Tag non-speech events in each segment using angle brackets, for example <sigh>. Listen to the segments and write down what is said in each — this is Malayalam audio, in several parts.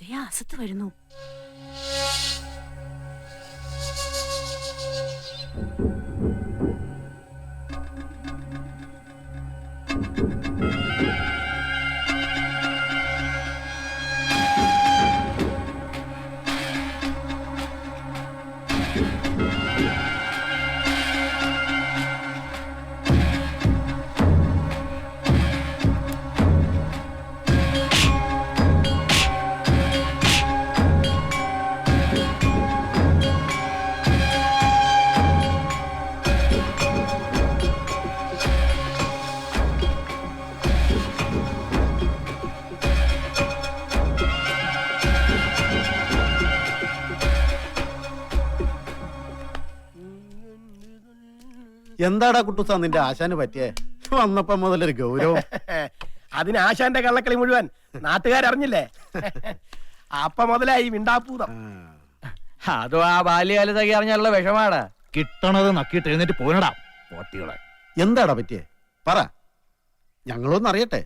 ദേ അസത്ത് വരുന്നു എന്താടാ കുട്ടുസാ നിന്റെ ആശാന് പറ്റിയേ? വന്നപ്പോ മുതലൊരു ഗൗരവം. <laughs> അതിന് ആശാന്റെ കള്ളക്കളി മുഴുവൻ നാട്ടുകാരറിഞ്ഞില്ലേ? <laughs> അപ്പൊ മുതലായി മിണ്ടാപ്പൂതം. അതോ ആ ബാല്യകാലത്തൊക്കെ അറിഞ്ഞാലുള്ള വിഷമാണ് കിട്ടണത് നക്കിട്ട് എഴുന്നേറ്റ് പോനടാ പോട്ടികളെ. എന്താടാ പറ്റിയേ? പറ. ഞങ്ങളൊന്നും അറിയട്ടെ.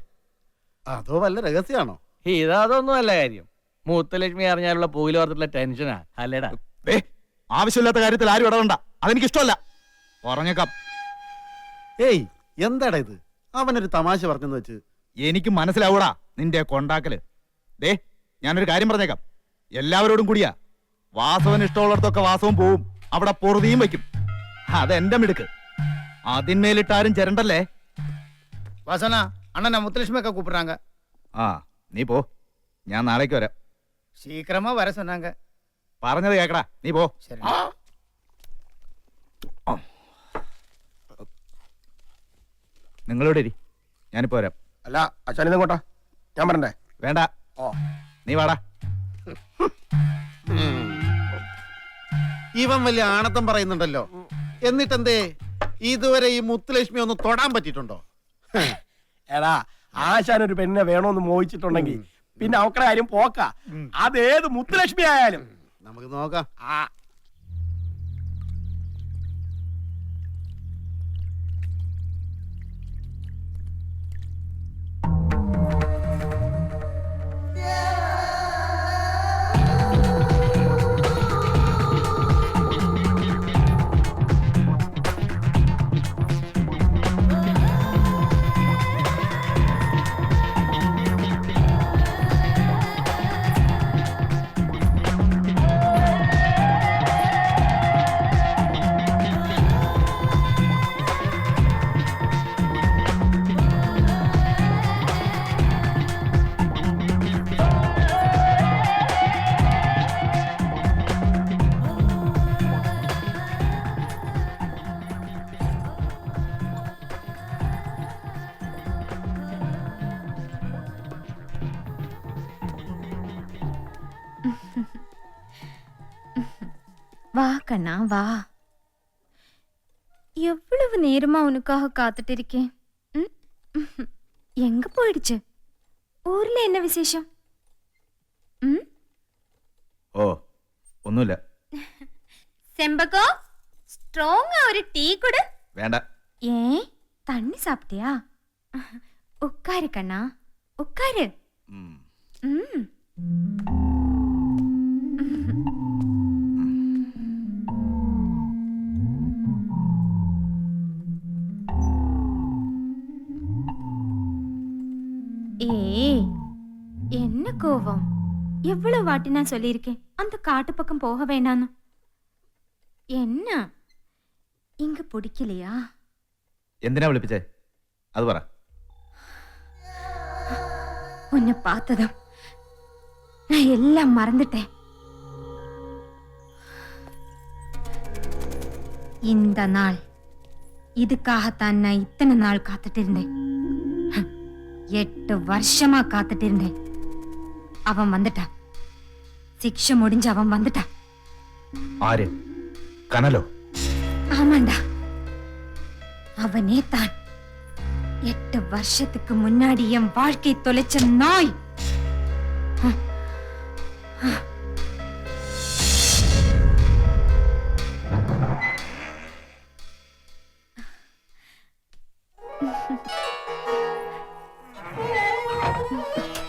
അതോ വല്ല രഹസ്യാണോ? ഇതൊന്നും അല്ല കാര്യം. മൂത്തലക്ഷ്മി അറിഞ്ഞാലുള്ള പൂവിൽ ഓർത്തിട്ടുള്ള ടെൻഷനാ. അല്ലേടാ? ആവശ്യമില്ലാത്ത കാര്യത്തിൽ ആരും ഇടപെടണ്ട. അതെനിക്ക് ഇഷ്ടമല്ല പറഞ്ഞേക്കാം ഏയ് എന്താടാ ഇത് അവനൊരു തമാശ പറഞ്ഞെന്ന് വെച്ച് എനിക്ക് മനസ്സിലാവൂടാ നിന്റെ കൊണ്ടാക്കല് ദേ ഞാനൊരു കാര്യം പറഞ്ഞേക്കാം എല്ലാവരോടും കൂടിയാ വാസവന് ഇഷ്ടമുള്ളിടത്തൊക്കെ വാസവും പോവും അവിടെ പൊറുതിയും വെക്കും അതെന്റെ മിടുക്ക് അതിന്മേലിട്ടാരും ചിരണ്ടല്ലേ வாசனா அண்ணனை முத்துலட்சுமி அக்கா கூப்பிடுறாங்க ആ നീ പോ ഞാൻ നാളേക്ക് വരാം சீக்கிரமா வர சொன்னாங்க പറഞ്ഞത് കേക്കടാ നീ പോ சரி നിങ്ങളോട് ഇരി. ഞാനിപ്പോ വരാം. അല്ല അച്ഛൻ ഇങ്ങോട്ടാ. ഞാൻ പറഞ്ഞേ വേണ്ട. ഓ. നീ വാടാ. ഇവൻ വലിയ ആണത്തം പറയുന്നുണ്ടല്ലോ. എന്നിട്ടെന്തേ? ഇതുവരെ ഈ മുത്തുലക്ഷ്മി ഒന്ന് തൊടാൻ പറ്റിയിട്ടുണ്ടോ? എടാ ആശാൻ ഒരു പെണ്ണിനെ വേണോന്ന് മോഹിച്ചിട്ടുണ്ടെങ്കിൽ പിന്നെ അവക്കടെ കാര്യം പോക്ക. അതേത് മുത്തുലക്ഷ്മി ആയാലും. നമുക്ക് നോക്കാം. ആ வா கண்ணா வா எவ்வளவு நேரமா உனக்காக காத்துட்டு இருக்கேன் ம்? எங்க போயிடுச்சு ஊர்ல என்ன விசேஷம் ம் ഓ ഒന്നുമില്ല செம்பகோ ஸ்ட்ராங்கா ஒரு டீ கொடு വേണ്ട ஏன் தண்ணி சாப்பிட்டியா உட்காரு கண்ணா உட்காரு ഉം. ம் என்ன கோவம் எவ்வளவு வாட்டி நான் சொல்லியிருக்கேன் அந்த காட்டு பக்கம் போக வேணான்னு என்ன இங்க பிடிக்கலையா എന്തിനാ വിളിപ്പിച്ചേ അത് പറ உன்னை பார்த்ததும் நான் எல்லாம் மறந்துட்டேன் இந்த நாள் இதுக்காகத்தான் நான் இத்தனை நாள் காத்துட்டு இருந்தேன் ஹம், எட்டு வருஷமா காத்துட்டு இருந்தேன் அவன் வந்துட்டான் சிக்ஷ முடிஞ்சு அவன் வந்துட்டான் ஆறு கனலோ? ஆமாண்டா. அவனே தான். எட்டு வருஷத்துக்கு முன்னாடி என் வாழ்க்கை தொலைச்ச நாய். Thank <laughs> you.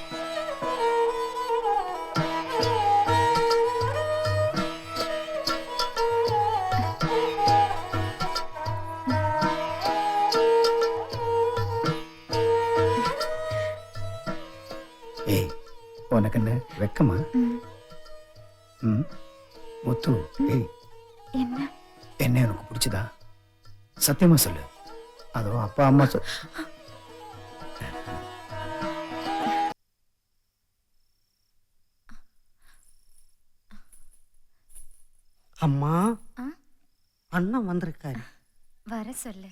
ஏய் என்ன? என்ன எனக்கு பிடிச்சதா? சத்தியமா சொல்லு. அதோ அப்பா அம்மா சொல் அம்மா ஆ? அண்ணன் வந்திருக்காரு. வர சொல்லு.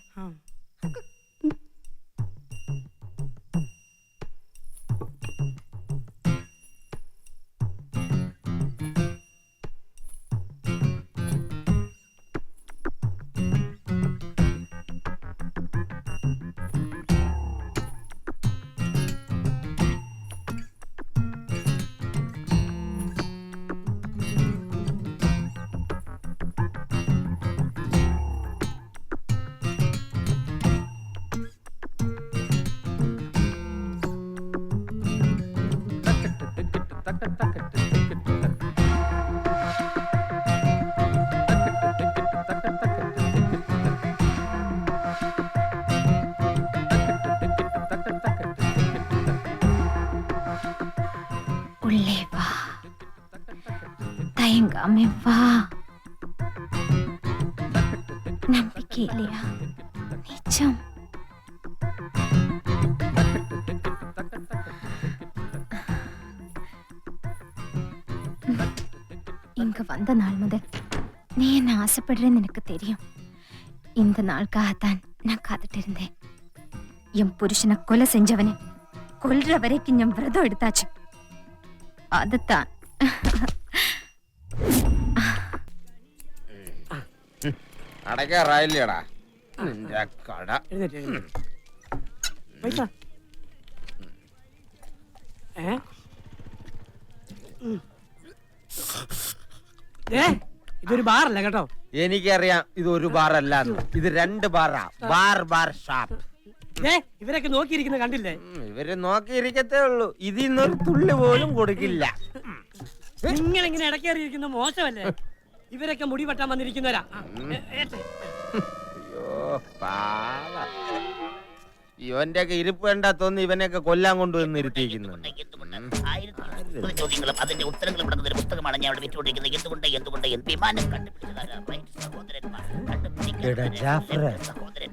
நம்பிக்கை இல்லையா நிச்சம். இங்க வந்த நாள் முதல் நீ என்ன ஆசைப்படுறேன்னு எனக்கு தெரியும். இந்த நாளுக்காகத்தான் நான் காத்துட்டு இருந்தேன். என் புருஷனை கொலை செஞ்சவனே கொல்ற வரைக்கும் என் விரதம் எடுத்தாச்சு. அதுதான். അടയ്ക്കാറായില്ലേടാ? നിന്റെ കട. പൈസ. ഏ? ഇതൊരു ബാറല്ല കേട്ടോ? എനിക്കറിയാം ഇത് ഒരു ബാർ ഇത് രണ്ട് ബാറാ. Bar bar shop. ഇവരൊക്കെ നോക്കിയിരിക്കുന്ന കണ്ടില്ലേ? ഇവർ നോക്കിയിരിക്കത്തേ ഉള്ളൂ. ഇതിന്നൊരു തുള്ളി പോലും കൊടുക്കില്ല. നിങ്ങൾ ഇങ്ങനെ ഇടക്കേറിയിരിക്കുന്ന മോശമല്ലേ? ഇവരൊക്കെ മുടി വെട്ടാൻ വന്നിരിക്കുന്നവരാ. ഇവന്റെയൊക്കെ അയ്യോ പാവ. ഇവന്റെ ഒക്കെ ഇരിപ്പ് കണ്ടാ തോന്നി ഇവനെയൊക്കെ കൊല്ലാൻ കൊണ്ടുവന്ന് ഇരുത്തിയിരിക്കുന്നുണ്ട്. ആയിരത്തി ഇരുന്നൂറ് ചോദ്യങ്ങളും അതിന്റെ ഉത്തരങ്ങളും അടങ്ങുന്ന ഒരു പുസ്തകമാണ് ഞാൻ ഇവിടെ വിറ്റുകൊണ്ടിരിക്കുന്നത്. എന്തുകൊണ്ട് എന്തുകൊണ്ട് എന്ത് വിമാനം റൈറ്റ് സഹോദരന്മാർ എടാ ജാഫറെ,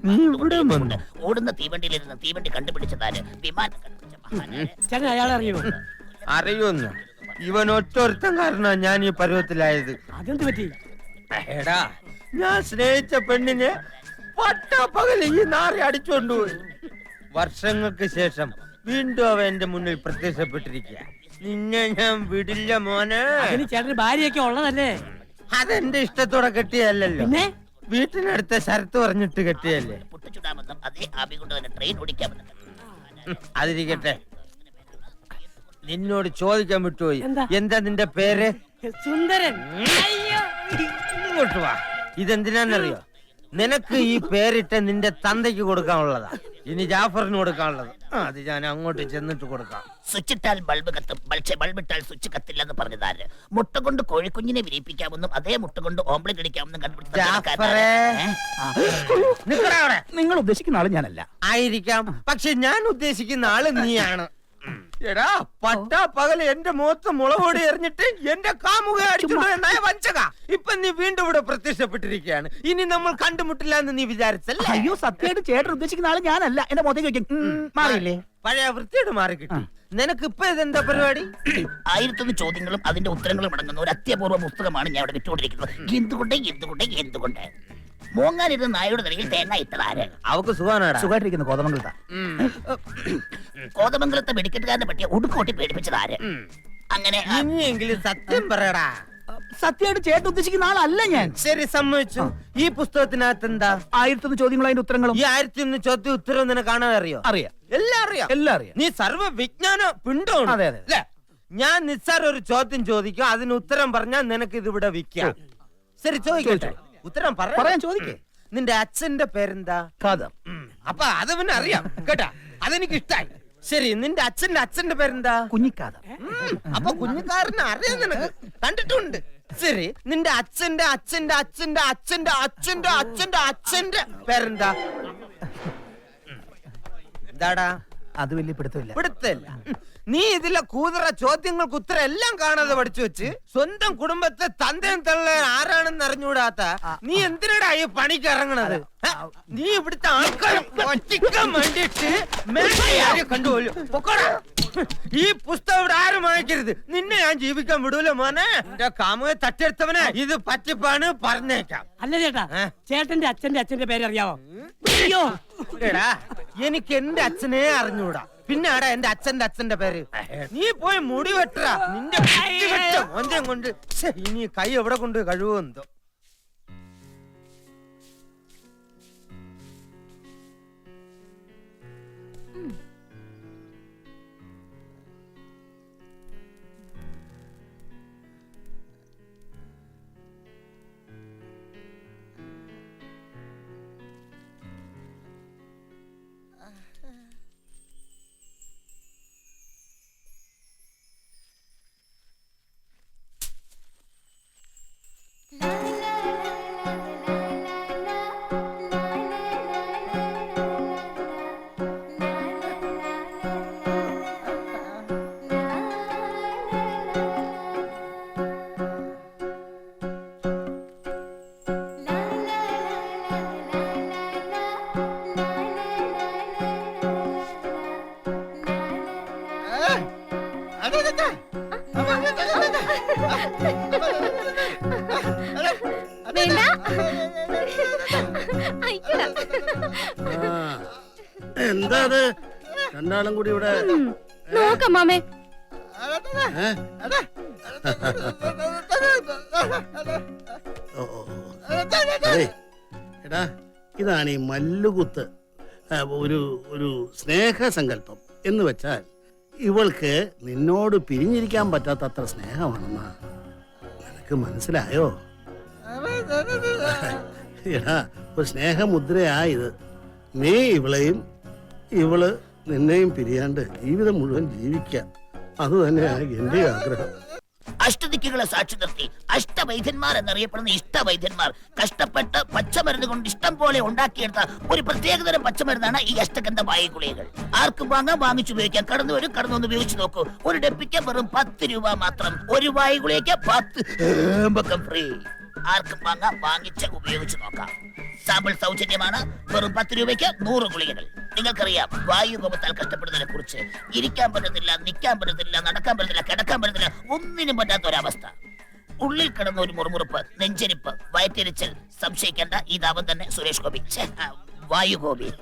നീ ഇവിടെ? വന്നോ? ഓടുന്ന തീവണ്ടിയിലിരുന്ന് തീവണ്ടി കണ്ടുപിടിച്ചതാര്? വിമാനം കണ്ടുപിടിച്ച? ചേട്ടൻ അയാളെ അറിയുമോ? അറിയുന്നു ഇവൻ ഒറ്റൊരുത്തൻ കാരണ ഞാൻ ഈ പരുവത്തിലായത്. അതെന്ത് പറ്റി? എടാ. ഞാൻ സ്നേഹിച്ച പെണ്ണിനെ പട്ടാപ്പകൽ ഈ നാറി അടിച്ചുകൊണ്ടുപോയി വർഷങ്ങൾക്ക് ശേഷം വീണ്ടും അവ എന്റെ മുന്നിൽ പ്രത്യക്ഷപ്പെട്ടിരിക്കുക നിന്നെ ഞാൻ വിടില്ല മോനെ. അതിന് ചേട്ടന് ഭാര്യയൊക്കെ ഉള്ളതല്ലേ? അതെന്റെ ഇഷ്ടത്തോടെ കെട്ടിയല്ലോ പിന്നെ? വീട്ടിനടുത്ത ശരത്ത് പറഞ്ഞിട്ട് കെട്ടിയല്ലേ അതേ ആവി കൊണ്ട് തന്നെ ട്രെയിൻ ഓടിക്കാമെന്നും അതിരിക്കട്ടെ. നിന്നോട് ചോദിക്കാൻ വിട്ടുപോയി. എന്താ? എന്താ നിന്റെ പേര്? സുന്ദരൻ. ഇങ്ങോട്ട് വാ. ഇതെന്തിനാന്നറിയോ നിനക്ക് ഈ പേരിട്ട് നിന്റെ തന്തയ്ക്ക് കൊടുക്കാനുള്ളതാ. ഇനി ജാഫറിന് കൊടുക്കാനുള്ളത്. ആ, അത് ഞാൻ അങ്ങോട്ട് ചെന്നിട്ട് കൊടുക്കാം. സ്വിച്ചിട്ടാൽ ബൾബ് കത്തും. പക്ഷേ ബൾബിട്ടാൽ സ്വിച്ച് കത്തില്ലെന്ന് പറഞ്ഞതാര്? മുട്ട കൊണ്ട് കോഴിക്കുഞ്ഞിനെ വിരിയിപ്പിക്കാമെന്നും അതേ മുട്ട കൊണ്ട് ഓംപ്ലേറ്റ് അടിക്കാമെന്നും കണ്ടുപിടിച്ചു ജാഫറേ. നിക്കടാ അവിടെ. നിങ്ങൾ ഉദ്ദേശിക്കുന്ന ആൾ ഞാനല്ല. ആയിരിക്കാം. പക്ഷെ ഞാൻ ഉദ്ദേശിക്കുന്ന ആൾ നീയാണ്. എടാ പട്ട പകൽ എന്റെ മുഖത്ത് മുളകോടി എറിഞ്ഞിട്ട് എന്റെ കാമുക അടിച്ചുണ്ടായ വഞ്ചക. ഇപ്പൊ നീ വീണ്ടും ഇവിടെ പ്രത്യക്ഷപ്പെട്ടിരിക്കുകയാണ്. ഇനി നമ്മൾ കണ്ടുമുട്ടില്ല എന്ന് നീ വിചാരിച്ചല്ലേ? അയ്യോ സത്യമായിട്ട് ചേട്ടൻ ഉദ്ദേശിക്കുന്ന ആൾ ഞാനല്ല. എന്റെ മുഖത്തേക്ക് വെക്കും മാറിയില്ലേ? പഴയ വൃത്തിയോട് മാറി കിട്ടി നിനക്ക് ഇപ്പൊ ഇതെന്താ പരിപാടി? ആയിരത്തൊന്ന് ചോദ്യങ്ങളും അതിന്റെ ഉത്തരങ്ങളും അടങ്ങുന്ന ഒരു അത്യപൂർവ പുസ്തകമാണ് ഞാൻ ഇവിടെ വിട്ടുകൊണ്ടിരിക്കുന്നത്. എന്തുകൊണ്ട് എന്തുകൊണ്ട് എന്തുകൊണ്ട്? മോങ്ങാനിരുന്ന നായയുടെ നിലയിൽ തേങ്ങ ഇട്ടതാര് അവക്ക് സുഖാനാടാ സുഖമായിട്ടിരിക്കുന്നു കോതമംഗലത്താ. കോതമംഗലത്തെ വെടിക്കെട്ടുകാരനെ പറ്റിയ ഉടുക്കോട്ടി പേടിപ്പിച്ചതാര് അങ്ങനെ ഇനിയെങ്കിലും സത്യം പറയടാ. സത്യമായിട്ട് ചേട്ടൻ ഉദ്ദേശിക്കുന്ന ആളല്ല ഞാൻ. ശരി സമ്മതിച്ചു. ഈ പുസ്തകത്തിനകത്ത് എന്താ ആയിരത്തൊന്ന് ചോദ്യങ്ങളും അതിന്റെ ഉത്തരങ്ങളും. ഈ ആയിരത്തി ഒന്ന് ചോദ്യം ഉത്തരവ് നിന്നെ കാണാൻ അറിയോ? അറിയാം. എല്ലാം അറിയാം. എല്ലാം അറിയാം. നീ സർവ വിജ്ഞാന പിണ്ടമാണ് അതെ, അതെ. അല്ലേ? ഞാൻ നിസ്സാര ഒരു ചോദ്യം ചോദിക്കും അതിന് ഉത്തരം പറഞ്ഞാൽ നിനക്ക് ഇതിവിടെ ഇവിടെ വിൽക്കാം ശരി ചോദിക്കട്ടെ. ഉത്തരം പറ. പറയാൻ ചോദിക്കേ. നിന്റെ അച്ഛന്റെ പേരെന്താ? ഉം, അപ്പൊ അത് പിന്നെ അറിയാം. കേട്ടാ? അതെനിക്ക് ഇഷ്ടായി. ശരി നിന്റെ അച്ഛന്റെ അച്ഛന്റെ പേരെന്താ? കുഞ്ഞിക്കാത. ഉം, അപ്പൊ കുഞ്ഞിക്കാരനെ അറിയാം നിനക്ക്. കണ്ടിട്ടുണ്ട്. ശരി നിന്റെ അച്ഛന്റെ അച്ഛന്റെ അച്ഛന്റെ അച്ഛന്റെ അച്ഛന്റെ അച്ഛന്റെ അച്ഛന്റെ പേരെന്താ? എന്താടാ? അത് വലിയ പിടുത്തമില്ല. പിടുത്തല്ല നീ ഇതിലെ കൂതറ ചോദ്യങ്ങൾക്ക് ഉത്തരം എല്ലാം കാണാതെ പഠിച്ചു വെച്ച് സ്വന്തം കുടുംബത്തെ തന്തയും തള്ള ആരാണെന്ന് അറിഞ്ഞുകൂടാത്ത നീ എന്തിനടാ ഈ പണിക്ക് ഇറങ്ങണത്? നീ ഇവിടുത്തെ ആൾക്കാരെ പറ്റിക്കാൻ വേണ്ടിട്ട് മേഘയെ കണ്ടുപോലും. ഈ പുസ്തകം ഇവിടെ ആരും വാങ്ങിക്കരുത് നിന്നെ ഞാൻ ജീവിക്കാൻ വിടൂല മോനെ. എന്റെ കാമുകെ തട്ടിയെടുത്തവനെ ഇത് പറ്റിപ്പാണ് പറഞ്ഞേക്കാം. അല്ല ചേട്ടാ? ചേട്ടന്റെ അച്ഛന്റെ അച്ഛന്റെ പേര് അറിയാവോ അയ്യോ എടാ എനിക്ക് എന്റെ അച്ഛനെ അറിഞ്ഞൂടാ പിന്നെ ആടാ എന്റെ അച്ഛന്റെ അച്ഛന്റെ പേര്. നീ പോയി മുടി വെട്ടറ നിന്റെ കൊണ്ട്. ഇനി കൈ എവിടെ കൊണ്ട് കഴിവെന്തോ രണ്ടാളും കൂടി ഇവിടെ നോക്കാം മാമേ എടാ ഇതാണ് ഈ മല്ലുകുത്ത്. ഒരു ഒരു സ്നേഹസങ്കല്പം എന്ന് വെച്ചാൽ ഇവൾക്ക് നിന്നോട് പിരിഞ്ഞിരിക്കാൻ പറ്റാത്ത അത്ര സ്നേഹമാണെന്നാ. നിനക്ക് മനസ്സിലായോ? എടാ ഒരു സ്നേഹമുദ്രയായത് നീ ഇവളെയും ഇവൾ നിന്നെയും പിരിയാണ്ട് ജീവിതം മുഴുവൻ ജീവിക്കാം. അത് തന്നെയാണ് എന്റെ ആഗ്രഹം. അഷ്ടദിക്കുകളെ സാക്ഷി നിർത്തി. അഷ്ടവൈദ്യന്മാർ എന്നറിയപ്പെടുന്ന ഇഷ്ടവൈദ്യന്മാർ കഷ്ടപ്പെട്ട് പച്ചമരുന്ന് കൊണ്ട് ഇഷ്ടം പോലെ ഉണ്ടാക്കിയെടുത്ത ഒരു പ്രത്യേകതരം പച്ചമരുന്നാണ് ഈ അഷ്ടഗന്ധ വായു ഗുളികകൾ ആർക്കും വാങ്ങാൻ വാങ്ങിച്ചുപയോഗിക്കാം കടന്നു വരും കടന്നു വന്ന് ഉപയോഗിച്ച് നോക്കൂ. ഒരു ഡെപ്പിക്ക് വെറും പത്ത് രൂപ മാത്രം. ഒരു വായു ഗുളികയ്ക്ക് പത്ത് ഫ്രീ ആർക്കും വാങ്ങാം വാങ്ങിച്ച് ഉപയോഗിച്ച് നോക്കാം. സാമ്പിൾ സൗജന്യമാണ്. വെറും പത്ത് രൂപയ്ക്ക് നൂറ് ഗുളികകൾ. നിങ്ങൾക്കറിയാം വായു കോപത്താൽ കഷ്ടപ്പെടുന്നതിനെ കുറിച്ച് ഇരിക്കാൻ പറ്റത്തില്ല നിൽക്കാൻ പറ്റത്തില്ല നടക്കാൻ പറ്റത്തില്ല കിടക്കാൻ പറ്റത്തില്ല ഒന്നിനും പറ്റാത്ത ഒരവസ്ഥ ഉള്ളിൽ കിടന്ന ഒരു മുറുമുറുപ്പ് നെഞ്ചരിപ്പ് വയറ്റിരിച്ചൽ സംശയിക്കേണ്ട ഈ ഇതാവൻ തന്നെ സുരേഷ് ഗോപി. വായു ഗോപി.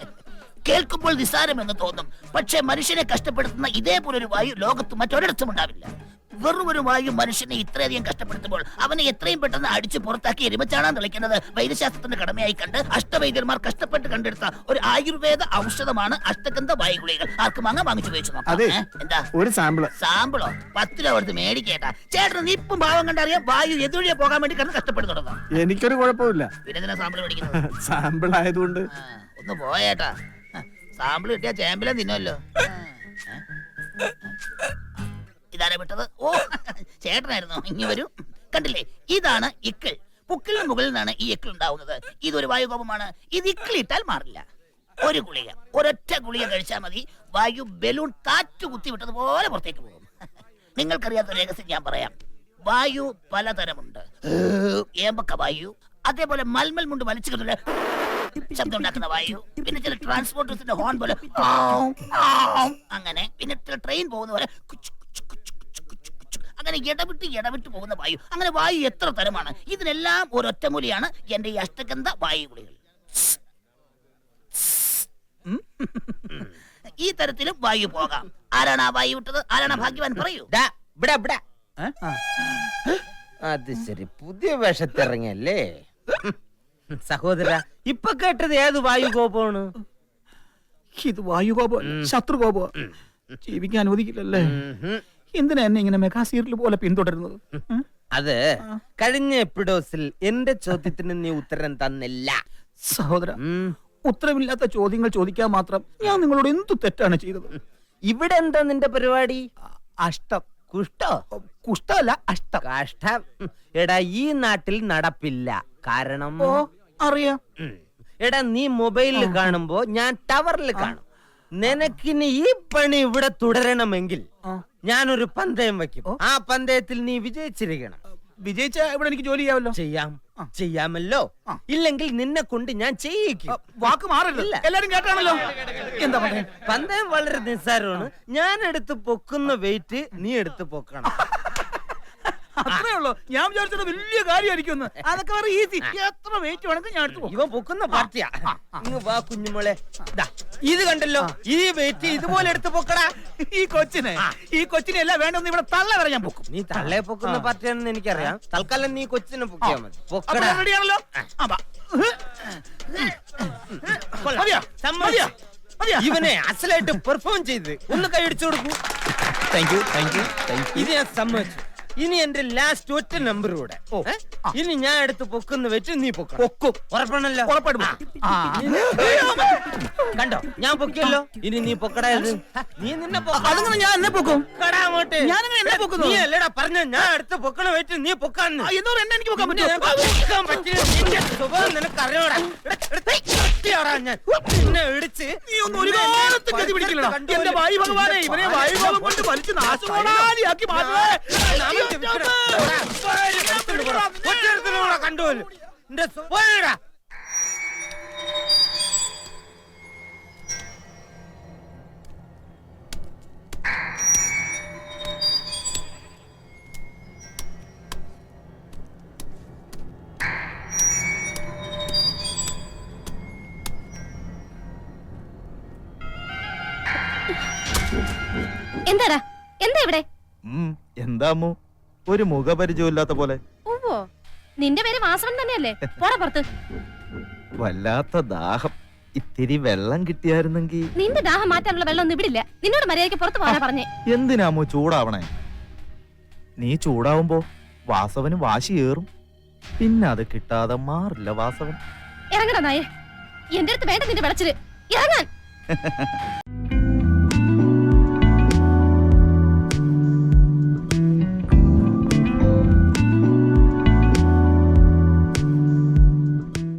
കേൾക്കുമ്പോൾ നിസാരമെന്ന് തോന്നും. പക്ഷെ മനുഷ്യനെ കഷ്ടപ്പെടുത്തുന്ന ഇതേപോലൊരു വായു ലോകത്ത് മറ്റൊരിടത്തും ഉണ്ടാവില്ല. വെറും ഒരു വായു മനുഷ്യനെ ഇത്രയധികം കഷ്ടപ്പെടുത്തുമ്പോൾ അവനെ എത്രയും പെട്ടെന്ന് അടിച്ച് പുറത്താക്കി എരുമച്ചാണാൻ തെളിക്കുന്നത് വൈദ്യശാസ്ത്രത്തിന്റെ കടമയായി കണ്ട് അഷ്ടവൈദ്യന്മാർ കഷ്ടപ്പെട്ട് കണ്ടെടുത്ത ഒരു ആയുർവേദ ഔഷധമാണ് അഷ്ടഗന്ധ വായുഗുളികൾ. ആർക്കും വാങ്ങാൻ വാങ്ങിച്ചു വെച്ചു നോക്കാം. അതെ. ഏ? എന്താ? ഒരു സാമ്പിൾ സാമ്പിളോ പത്ത് രൂപ കൊടുത്ത് മേടിക്കേട്ടാ. ചേട്ടൻ നീ ഇപ്പം ഭാവം കണ്ടറിയാം വായു എതുവഴിയെ പോകാൻ വേണ്ടി കിടന്ന് കഷ്ടപ്പെടുന്നുണ്ടോ എനിക്കൊരു കുഴപ്പമില്ല. പിന്നെ എന്തിനാ സാമ്പിൾ മേടിക്കുന്നത്? <laughs> സാമ്പിൾ ആയതുകൊണ്ട്. ആ, ഒന്ന് പോയേട്ടാ. സാമ്പിൾ കിട്ടിയാ ചേമ്പിലെ തിന്നുമല്ലോ ഇതാരാ വിട്ടത്? ഓ ചേട്ടനായിരുന്നു. ഇനി വരൂ. കണ്ടില്ലേ? ഇതാണ് ഇക്കിൾ. പുക്കിളിന് മുകളിൽ നിന്നാണ് ഈ ഇക്കിൾ ഉണ്ടാവുന്നത്. ഇതൊരു വായുകോപമാണ്. ഇത് ഇക്കിളിട്ടാൽ മാറില്ല. ഒരു ഗുളിക. ഒരൊറ്റ ഗുളിക കഴിച്ചാൽ മതി. വായു ബലൂൺ കാറ്റ് കുത്തി വിട്ടതുപോലെ പുറത്തേക്ക് പോകും. നിങ്ങൾക്കറിയാത്ത രഹസ്യം ഞാൻ പറയാം. വായു പലതരമുണ്ട്. ഏമ്പക്ക വായു അതേപോലെ മൽമൽ മുണ്ട് വലിച്ചു കിട്ടുന്ന ശബ്ദം ഉണ്ടാക്കുന്ന വായു പിന്നെ ചില ട്രാൻസ്പോർട്ടേഴ്സിന്റെ ഹോൺ പോലെ അങ്ങനെ. പിന്നെ ചില ട്രെയിൻ പോകുന്ന പോലെ അങ്ങനെ ഇടവിട്ട് ഇടവിട്ട് പോകുന്ന വായു. അങ്ങനെ വായു എത്ര തരമാണ്? ഇതിനെല്ലാം ഒരൊറ്റമൂലിയാണ് എന്റെ ഈ അഷ്ടഗന്ധ വായു ഗുളികൾ ഈ തരത്തിലും വായു പോകാം. ആരാണ് ആ വായു വിട്ടത് ആരാണ് ഭാഗ്യവാൻ? പറയൂ. ഇവിടെ ഇവിടെ അത് ശരി പുതിയ വേഷത്തിറങ്ങിയല്ലേ? സഹോദര ഇപ്പൊ കേട്ടത് ഏത് വായു കോപമാണ് ഇത് വായു കോപം ശത്രു ശത്രുകോപോ ജീവിക്കാൻ അനുവദിക്കില്ലല്ലേ? എന്തിനാ എന്നെ ഇങ്ങനെ മെഗാസീരിയൽ പോലെ പിന്തുടരുന്നത്? അതെ കഴിഞ്ഞ എപ്പിഡോസിൽ എന്റെ ചോദ്യത്തിന് നീ ഉത്തരം തന്നില്ല. സഹോദര ഉത്തരമില്ലാത്ത ചോദ്യങ്ങൾ ചോദിക്കാൻ മാത്രം ഞാൻ നിങ്ങളോട് എന്തു തെറ്റാണ് ചെയ്തത്? ഇവിടെ എന്താ നിന്റെ പരിപാടി? അഷ്ടം. കുഷ്ടോ കുഷ്ടമല്ല അഷ്ടം. കാഷ്ടം. എടാ ഈ നാട്ടിൽ നടപ്പില്ല. കാരണം അറിയാം. എടാ നീ മൊബൈലിൽ കാണുമ്പോ ഞാൻ ടവറിൽ കാണും. നിനക്കിനി ഈ പണി ഇവിടെ തുടരണമെങ്കിൽ ഞാനൊരു പന്തയം വെക്കും ആ പന്തയത്തിൽ നീ വിജയിച്ചിരിക്കണം. വിജയിച്ച ഇവിടെ എനിക്ക് ജോലി ചെയ്യാമല്ലോ? ചെയ്യാം. ചെയ്യാമല്ലോ. ഇല്ലെങ്കിൽ നിന്നെ കൊണ്ട് ഞാൻ ചെയ്യിക്കും. വാക്ക് മാറില്ല എല്ലാരും കേട്ടാണല്ലോ. എന്താ പറയാ പന്തയം? വളരെ നിസ്സാരമാണ്. ഞാൻ എടുത്ത് പൊക്കുന്ന വെയിറ്റ് നീ എടുത്ത് പൊക്കണം. <laughs> അത്രേ ഉള്ളൂ. ഞാൻ വിചാരിച്ചത് വലിയ കാര്യമായിരിക്കും <laughs> അതൊക്കെ വേറെ ഈസി എത്ര വെയിറ്റ് വേണമെങ്കിൽ ഞാൻ എടുത്തു ഇവ പൊക്കുന്ന പാർട്ടിയാ. ഇങ്ങ് വാ കുഞ്ഞുമോളെ. ഇത് കണ്ടല്ലോ. ഈ വെയിറ്റ് ഇതുപോലെ എടുത്ത് പൊക്കടാ. ഈ കൊച്ചിനെ ഈ കൊച്ചിനെ എല്ലാം വേണ്ടെന്ന് ഇവിടെ തള്ള വരെ ഞാൻ പൊക്കും. നീ തള്ളയെ പൊക്കുന്ന പാർട്ടിയാണെന്ന് എനിക്കറിയാം. തൽക്കാലം നീ കൊച്ചിനെ പൊക്കിയാ മതി. പൊക്കടാ. റെഡിയാണല്ലോ? ഇവനെ അസലായിട്ട് പെർഫോം ചെയ്ത് ഒന്ന് കൈ അടിച്ചു കൊടുക്കൂ. Thank you thank you thank you ഇത് ഞാൻ സമ്മതിച്ചു. ഇനി എന്റെ ലാസ്റ്റ് ഒറ്റ നമ്പർ കൂടെ. ഇനി ഞാൻ എടുത്ത് പൊക്കുന്ന വെച്ച് നീ പൊക്കും. ഉറപ്പാണല്ലോ. പൊക്കും. ആ. കണ്ടോ? ഞാൻ പൊക്കിയല്ലോ. ഇനി നീ പൊക്കടാ നീ നിന്നെ ഞാൻ എന്നെ പൊക്കും? കടാ അങ്ങോട്ട്. ഞാൻ എന്നെ പൊക്കും നീ അല്ലടാ പറഞ്ഞ ഞാൻ എടുത്ത് പൊക്കണ വെച്ച് നീ എന്നെ എനിക്ക് പൊക്കാൻ പൊക്കാൻ പറ്റിയ നിന്റെ സ്വഭാവം നിനക്ക് അറിയോടാ ഞാൻ. നിന്നെ ഇടിച്ച് നീ ഒന്നും ഒരു കാലത്തും ഗതി പിടിക്കില്ല എന്റെ വായു ഭഗവാനെ ഇവനെ വായുഭോഗം കൊണ്ട് വലിച്ചു നാശമോടാലിയാക്കി മാറ്റണേ കണ്ടുപോലും എന്റെ സ്വഭാവടാ എന്താടാ? എന്താ ഇവിടെ? എന്താമോ എന്താ ഒരു മുഖപരിചയമില്ലാത്ത പോലെ. നിന്റെ പേര് വാസവൻ തന്നെയല്ലേ? പോടാ പുറത്ത്. വല്ലാത്ത ദാഹം. ഇത്തിരി വെള്ളം കിട്ടിയായിരുന്നെങ്കിൽ നിന്റെ ദാഹം മാറ്റാനുള്ള വെള്ളം ഒന്നും ഇവിടില്ല. നിന്നോട് മര്യാദയ്ക്ക് പുറത്ത് പോകാനാ പറഞ്ഞേ. എന്തിനാമോ ചൂടാവണേ? നീ ചൂടാവുമ്പോ വാസവന് വാശി ഏറും. പിന്നെ അത് കിട്ടാതെ മാറില്ല വാസവൻ. ഇറങ്ങടാ നായേ. എന്റെ അടുത്ത് വേണ്ട നിന്റെ വിളച്ചിൽ. ഇറങ്ങാൻ. <laughs>